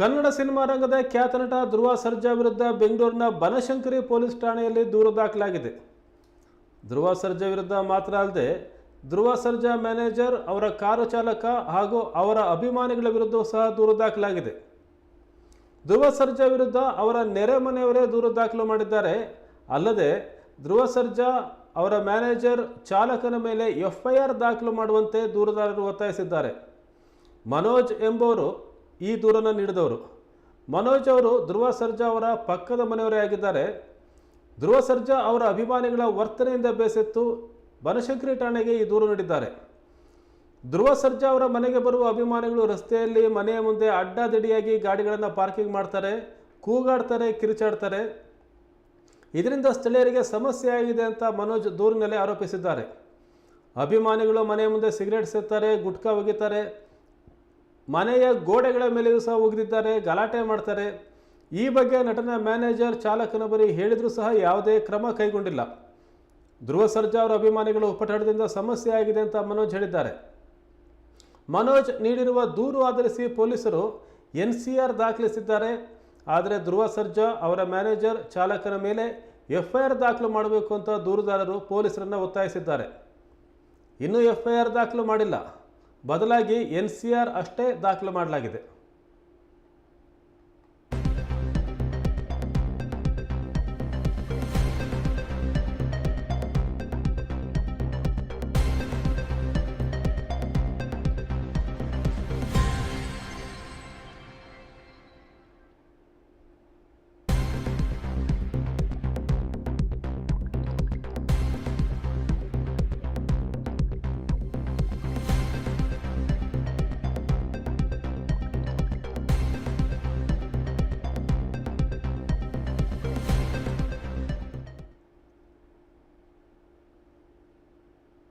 Kannada cinema ರಂಗದ ಖ್ಯಾತ ನಟ ಧ್ರುವ ಸರ್ಜಾ ವಿರುದ್ಧ ಬೆಂಗಳೂರಿನ ಬನಶಂಕರಿ ಪೊಲೀಸ್ ಠಾಣೆಯಲ್ಲಿ ದೂರು ದಾಖಲಾಗಿದೆ. ಧ್ರುವ ಸರ್ಜಾ ವಿರುದ್ಧ ಮಾತ್ರ ಅಲ್ಲದೆ, ಧ್ರುವ ಸರ್ಜಾ ಮ್ಯಾನೇಜರ್, ಅವರ ಕಾರು ಚಾಲಕ ಹಾಗೂ ಅವರ ಅಭಿಮಾನಿಗಳ ವಿರುದ್ಧ ಸಹ ದೂರು ದಾಖಲಾಗಿದೆ. ಧ್ರುವ ಸರ್ಜಾ ವಿರುದ್ಧ ಅವರ ನೆರೆ ಮನೆಯವರೇ ದೂರು ದಾಖಲು ಮಾಡಿದ್ದಾರೆ. ಅಲ್ಲದೆ, ಧ್ರುವ ಸರ್ಜಾ ಅವರ ಮ್ಯಾನೇಜರ್, ಚಾಲಕನ ಮೇಲೆ ಎಫ್ಐಆರ್ ದಾಖಲು ಮಾಡುವಂತೆ ದೂರುದಾರರು ಒತ್ತಾಯಿಸಿದ್ದಾರೆ. ಮನೋಜ್ ಎಂಬುವರು ಈ ದೂರನ್ನು ನೀಡಿದವರು. ಮನೋಜ್ ಅವರು ಧ್ರುವ ಸರ್ಜಾ ಅವರ ಪಕ್ಕದ ಮನೆಯವರೇ ಆಗಿದ್ದಾರೆ. ಧ್ರುವ ಸರ್ಜಾ ಅವರ ಅಭಿಮಾನಿಗಳ ವರ್ತನೆಯಿಂದ ಬೇಸತ್ತು ಬನಶಂಕರಿ ಠಾಣೆಗೆ ಈ ದೂರು ನೀಡಿದ್ದಾರೆ. ಧ್ರುವ ಸರ್ಜಾ ಅವರ ಮನೆಗೆ ಬರುವ ಅಭಿಮಾನಿಗಳು ರಸ್ತೆಯಲ್ಲಿ ಮನೆಯ ಮುಂದೆ ಅಡ್ಡಾದಿಡಿಯಾಗಿ ಗಾಡಿಗಳನ್ನು ಪಾರ್ಕಿಂಗ್ ಮಾಡ್ತಾರೆ, ಕೂಗಾಡ್ತಾರೆ, ಕಿರಿಚಾಡ್ತಾರೆ. ಇದರಿಂದ ಸ್ಥಳೀಯರಿಗೆ ಸಮಸ್ಯೆ ಆಗಿದೆ ಅಂತ ಮನೋಜ್ ದೂರಿನಲ್ಲಿ ಆರೋಪಿಸಿದ್ದಾರೆ. ಅಭಿಮಾನಿಗಳು ಮನೆಯ ಮುಂದೆ ಸಿಗರೇಟ್ ಸೇರ್ತಾರೆ ಗುಟ್ಕಾ ಒಗಿತಾರೆ ಮನೆಯ ಗೋಡೆಗಳ ಮೇಲೆಯೂ ಸಹ ಉಗಿದಿದ್ದಾರೆ, ಗಲಾಟೆ ಮಾಡ್ತಾರೆ. ಈ ಬಗ್ಗೆ ನಟನ ಮ್ಯಾನೇಜರ್ ಚಾಲಕನ ಬರಿ ಹೇಳಿದರೂ ಸಹ ಯಾವುದೇ ಕ್ರಮ ಕೈಗೊಂಡಿಲ್ಲ. ಧ್ರುವ ಸರ್ಜಾ ಅವರ ಅಭಿಮಾನಿಗಳು ಉಪಟಳದಿಂದ ಸಮಸ್ಯೆ ಆಗಿದೆ ಅಂತ ಮನೋಜ್ ಹೇಳಿದ್ದಾರೆ. ಮನೋಜ್ ನೀಡಿರುವ ದೂರು ಆಧರಿಸಿ ಪೊಲೀಸರು ಎನ್ ಸಿ ಆರ್ ದಾಖಲಿಸಿದ್ದಾರೆ. ಆದರೆ ಧ್ರುವ ಸರ್ಜಾ ಅವರ ಮ್ಯಾನೇಜರ್ ಚಾಲಕನ ಮೇಲೆ ಎಫ್ಐಆರ್ ದಾಖಲು ಮಾಡಬೇಕು ಅಂತ ದೂರುದಾರರು ಪೊಲೀಸರನ್ನು ಒತ್ತಾಯಿಸಿದ್ದಾರೆ. ಇನ್ನೂ ಎಫ್ಐಆರ್ ದಾಖಲು ಮಾಡಿಲ್ಲ. ಬದಲಾಗಿ ಎನ್ ಸಿ ಆರ್ ಅಷ್ಟೇ ದಾಖಲು ಮಾಡಲಾಗಿದೆ.